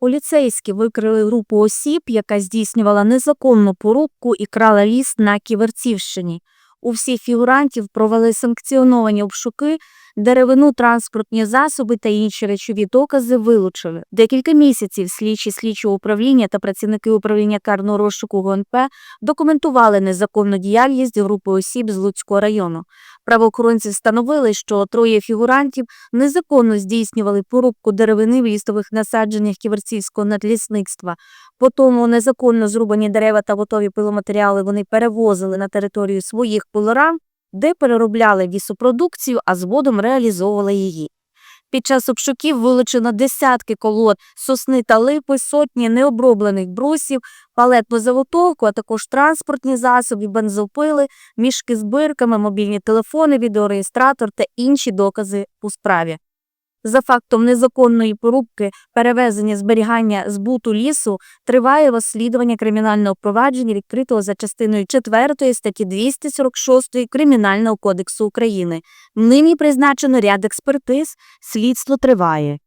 Поліцейські викрили групу осіб, яка здійснювала незаконну порубку і крала ліс на Ківерцівщині. У всіх фігурантів провели санкціоновані обшуки, деревину, транспортні засоби та інші речові докази вилучили. Декілька місяців слідчі слідчого управління та працівники управління карного розшуку ГУНП документували незаконну діяльність групи осіб з Луцького району. Правоохоронці встановили, що троє фігурантів незаконно здійснювали порубку деревини в лістових насадженнях ківерцівського надлісництва. Потім незаконно зрубані дерева та готові пиломатеріали вони перевозили на територію своїх пилорам, де переробляли вісопродукцію, а згодом реалізовували її. Під час обшуків вилучено десятки колод сосни та липи, сотні необроблених брусів, палетну заготовку, а також транспортні засоби, бензопили, мішки з бирками, мобільні телефони, відеореєстратор та інші докази у справі. За фактом незаконної порубки, перевезення, зберігання, збуту лісу триває розслідування кримінального провадження, відкритого за частиною 4 статті 246 Кримінального кодексу України. Нині призначено ряд експертиз, слідство триває.